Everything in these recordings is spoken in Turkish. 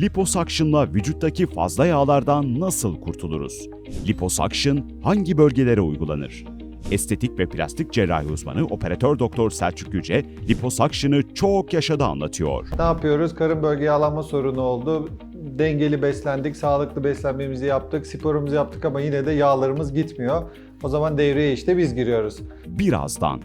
Liposuction'la vücuttaki fazla yağlardan nasıl kurtuluruz? Liposuction hangi bölgelere uygulanır? Estetik ve plastik cerrahi uzmanı operatör doktor Selçuk Yüce, liposuction'ı çok yaşadı anlatıyor. Ne yapıyoruz? Karın bölge yağlanma sorunu oldu. Dengeli beslendik, sağlıklı beslenmemizi yaptık, sporumuzu yaptık ama yine de yağlarımız gitmiyor. O zaman devreye işte biz giriyoruz. Birazdan.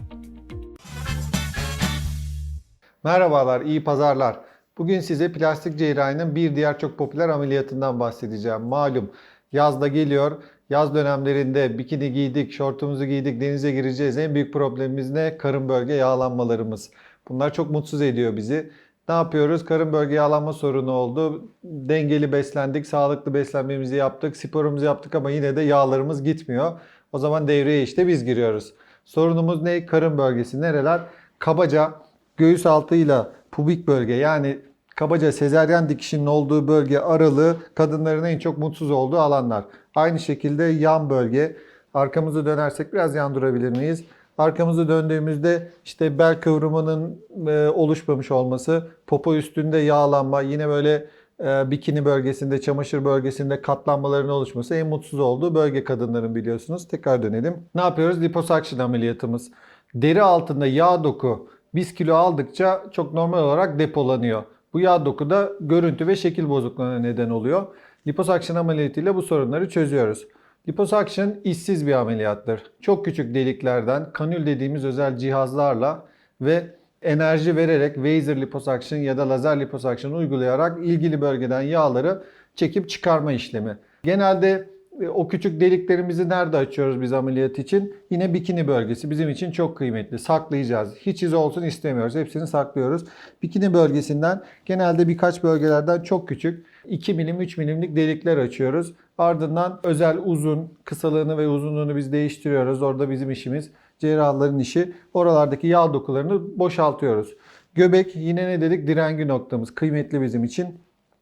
Merhabalar, iyi pazarlar. Bugün size plastik cerrahinin bir diğer çok popüler ameliyatından bahsedeceğim. Malum yaz da geliyor. Yaz dönemlerinde bikini giydik, şortumuzu giydik, denize gireceğiz. En büyük problemimiz ne? Karın bölge yağlanmalarımız. Bunlar çok mutsuz ediyor bizi. Ne yapıyoruz? Karın bölge yağlanma sorunu oldu. Dengeli beslendik, sağlıklı beslenmemizi yaptık, sporumuzu yaptık ama yine de yağlarımız gitmiyor. O zaman devreye işte biz giriyoruz. Sorunumuz ne? Karın bölgesi. Nereler? Kabaca göğüs altıyla pubik bölge yani kabaca sezeryan dikişinin olduğu bölge aralığı kadınların en çok mutsuz olduğu alanlar. Aynı şekilde yan bölge. Arkamızı dönersek biraz yan durabilir miyiz? Arkamızı döndüğümüzde işte bel kıvrımının e, oluşmamış olması, popo üstünde yağlanma, yine böyle e, bikini bölgesinde, çamaşır bölgesinde katlanmaların oluşması en mutsuz olduğu bölge kadınların biliyorsunuz. Tekrar dönelim. Ne yapıyoruz? Liposuction ameliyatımız. Deri altında yağ doku biz kilo aldıkça çok normal olarak depolanıyor. Bu yağ doku da görüntü ve şekil bozukluğuna neden oluyor. Liposuction ameliyatıyla bu sorunları çözüyoruz. Liposuction işsiz bir ameliyattır. Çok küçük deliklerden kanül dediğimiz özel cihazlarla ve enerji vererek Wazer liposuction ya da lazer liposuction uygulayarak ilgili bölgeden yağları çekip çıkarma işlemi. Genelde o küçük deliklerimizi nerede açıyoruz biz ameliyat için? Yine bikini bölgesi bizim için çok kıymetli. Saklayacağız. Hiç iz olsun istemiyoruz. Hepsini saklıyoruz. Bikini bölgesinden genelde birkaç bölgelerden çok küçük 2 milim 3 milimlik delikler açıyoruz. Ardından özel uzun, kısalığını ve uzunluğunu biz değiştiriyoruz. Orada bizim işimiz cerrahların işi. Oralardaki yağ dokularını boşaltıyoruz. Göbek yine ne dedik? Direngi noktamız. Kıymetli bizim için.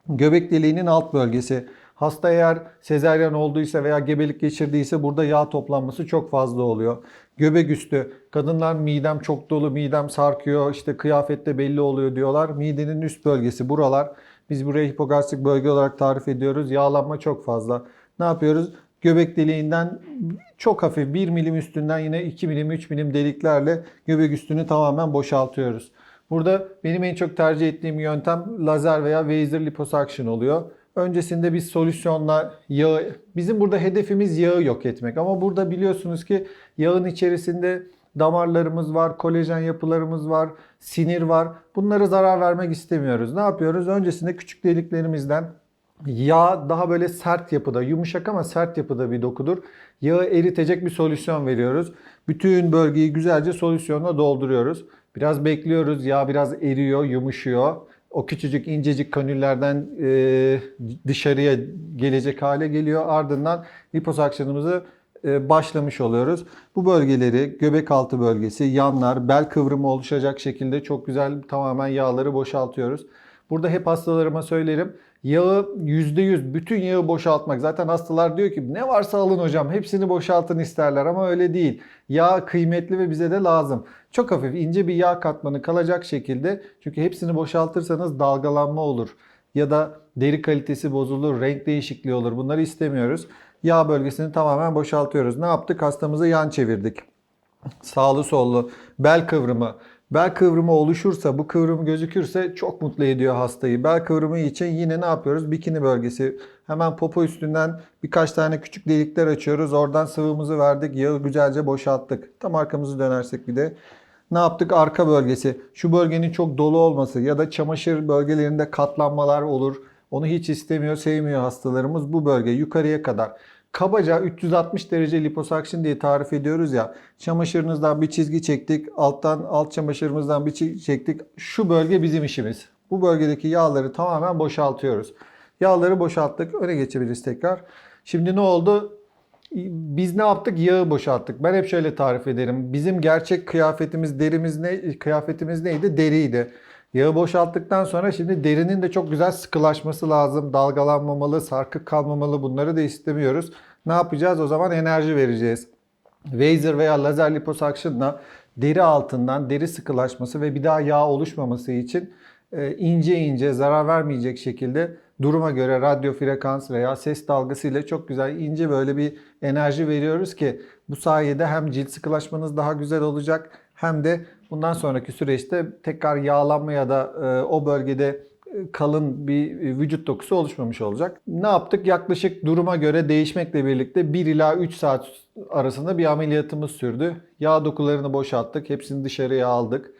Göbek deliğinin alt bölgesi. Hasta eğer sezeryan olduysa veya gebelik geçirdiyse burada yağ toplanması çok fazla oluyor. Göbek üstü. Kadınlar midem çok dolu, midem sarkıyor, işte kıyafette belli oluyor diyorlar. Midenin üst bölgesi buralar. Biz burayı hipogastrik bölge olarak tarif ediyoruz. Yağlanma çok fazla. Ne yapıyoruz? Göbek deliğinden çok hafif 1 milim üstünden yine 2 milim 3 milim deliklerle göbek üstünü tamamen boşaltıyoruz. Burada benim en çok tercih ettiğim yöntem lazer veya Wazer liposuction oluyor. Öncesinde biz solüsyonla yağı, bizim burada hedefimiz yağı yok etmek. Ama burada biliyorsunuz ki yağın içerisinde damarlarımız var, kolajen yapılarımız var, sinir var. Bunlara zarar vermek istemiyoruz. Ne yapıyoruz? Öncesinde küçük deliklerimizden yağ daha böyle sert yapıda, yumuşak ama sert yapıda bir dokudur. Yağı eritecek bir solüsyon veriyoruz. Bütün bölgeyi güzelce solüsyonla dolduruyoruz. Biraz bekliyoruz. Yağ biraz eriyor, yumuşuyor o küçücük incecik kanüllerden e, dışarıya gelecek hale geliyor. Ardından liposuction'ımızı e, başlamış oluyoruz. Bu bölgeleri göbek altı bölgesi, yanlar, bel kıvrımı oluşacak şekilde çok güzel tamamen yağları boşaltıyoruz. Burada hep hastalarıma söylerim. Yağı %100 bütün yağı boşaltmak. Zaten hastalar diyor ki ne varsa alın hocam hepsini boşaltın isterler ama öyle değil. Yağ kıymetli ve bize de lazım. Çok hafif ince bir yağ katmanı kalacak şekilde çünkü hepsini boşaltırsanız dalgalanma olur. Ya da deri kalitesi bozulur, renk değişikliği olur. Bunları istemiyoruz. Yağ bölgesini tamamen boşaltıyoruz. Ne yaptık? Hastamızı yan çevirdik. Sağlı sollu bel kıvrımı. Bel kıvrımı oluşursa, bu kıvrım gözükürse çok mutlu ediyor hastayı. Bel kıvrımı için yine ne yapıyoruz? Bikini bölgesi. Hemen popo üstünden birkaç tane küçük delikler açıyoruz. Oradan sıvımızı verdik. Yağı güzelce boşalttık. Tam arkamızı dönersek bir de. Ne yaptık? Arka bölgesi. Şu bölgenin çok dolu olması ya da çamaşır bölgelerinde katlanmalar olur. Onu hiç istemiyor, sevmiyor hastalarımız. Bu bölge yukarıya kadar kabaca 360 derece liposuction diye tarif ediyoruz ya. Çamaşırınızdan bir çizgi çektik. Alttan alt çamaşırımızdan bir çizgi çektik. Şu bölge bizim işimiz. Bu bölgedeki yağları tamamen boşaltıyoruz. Yağları boşalttık. Öne geçebiliriz tekrar. Şimdi ne oldu? Biz ne yaptık? Yağı boşalttık. Ben hep şöyle tarif ederim. Bizim gerçek kıyafetimiz, derimiz ne? Kıyafetimiz neydi? Deriydi. Yağı boşalttıktan sonra şimdi derinin de çok güzel sıkılaşması lazım. Dalgalanmamalı, sarkık kalmamalı. Bunları da istemiyoruz. Ne yapacağız? O zaman enerji vereceğiz. Wazer veya lazer liposuction'la deri altından deri sıkılaşması ve bir daha yağ oluşmaması için e, ince ince zarar vermeyecek şekilde duruma göre radyo frekans veya ses dalgası ile çok güzel ince böyle bir enerji veriyoruz ki bu sayede hem cilt sıkılaşmanız daha güzel olacak hem de bundan sonraki süreçte tekrar yağlanma ya da e, o bölgede e, kalın bir vücut dokusu oluşmamış olacak. Ne yaptık? Yaklaşık duruma göre değişmekle birlikte 1 ila 3 saat arasında bir ameliyatımız sürdü. Yağ dokularını boşalttık. Hepsini dışarıya aldık.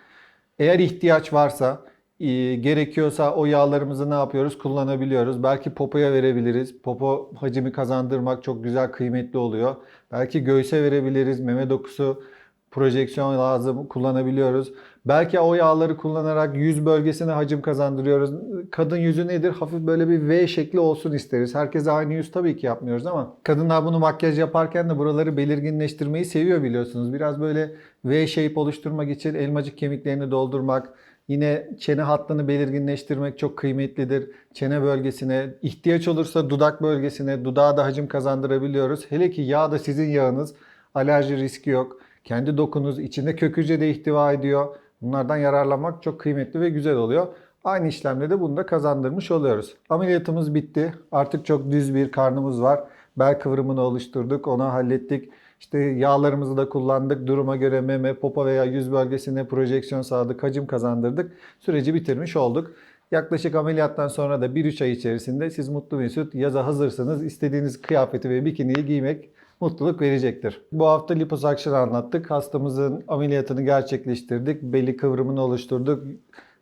Eğer ihtiyaç varsa, e, gerekiyorsa o yağlarımızı ne yapıyoruz? Kullanabiliyoruz. Belki popoya verebiliriz. Popo hacimi kazandırmak çok güzel, kıymetli oluyor. Belki göğüse verebiliriz. Meme dokusu projeksiyon lazım kullanabiliyoruz. Belki o yağları kullanarak yüz bölgesine hacim kazandırıyoruz. Kadın yüzü nedir? Hafif böyle bir V şekli olsun isteriz. Herkese aynı yüz tabii ki yapmıyoruz ama kadınlar bunu makyaj yaparken de buraları belirginleştirmeyi seviyor biliyorsunuz. Biraz böyle V shape oluşturmak için elmacık kemiklerini doldurmak, Yine çene hattını belirginleştirmek çok kıymetlidir. Çene bölgesine, ihtiyaç olursa dudak bölgesine, dudağa da hacim kazandırabiliyoruz. Hele ki yağ da sizin yağınız. Alerji riski yok. Kendi dokunuz içinde kök hücre de ihtiva ediyor. Bunlardan yararlanmak çok kıymetli ve güzel oluyor. Aynı işlemle de bunu da kazandırmış oluyoruz. Ameliyatımız bitti. Artık çok düz bir karnımız var. Bel kıvrımını oluşturduk. Onu hallettik. İşte yağlarımızı da kullandık. Duruma göre meme, popo veya yüz bölgesine projeksiyon sağladık. Hacim kazandırdık. Süreci bitirmiş olduk. Yaklaşık ameliyattan sonra da 1-3 ay içerisinde siz mutlu mesut yaza hazırsınız. İstediğiniz kıyafeti ve bikiniyi giymek mutluluk verecektir. Bu hafta liposuction anlattık. Hastamızın ameliyatını gerçekleştirdik. Beli kıvrımını oluşturduk.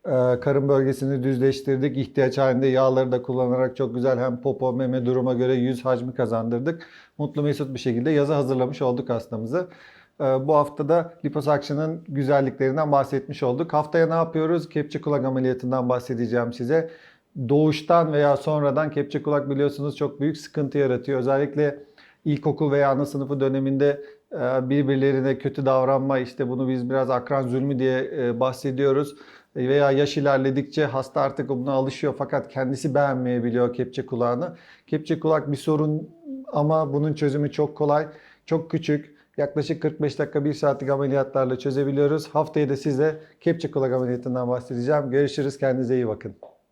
Ee, Karın bölgesini düzleştirdik. İhtiyaç halinde yağları da kullanarak çok güzel hem popo, meme duruma göre yüz hacmi kazandırdık. Mutlu mesut bir şekilde yaza hazırlamış olduk hastamızı. Ee, Bu hafta da liposuction'ın güzelliklerinden bahsetmiş olduk. Haftaya ne yapıyoruz? Kepçe kulak ameliyatından bahsedeceğim size. Doğuştan veya sonradan kepçe kulak biliyorsunuz çok büyük sıkıntı yaratıyor. Özellikle ilkokul veya ana sınıfı döneminde e, birbirlerine kötü davranma işte bunu biz biraz akran zulmü diye e, bahsediyoruz. Veya yaş ilerledikçe hasta artık buna alışıyor fakat kendisi beğenmeyebiliyor kepçe kulağını. Kepçe kulak bir sorun ama bunun çözümü çok kolay, çok küçük. Yaklaşık 45 dakika 1 saatlik ameliyatlarla çözebiliyoruz. Haftaya da size kepçe kulak ameliyatından bahsedeceğim. Görüşürüz. Kendinize iyi bakın.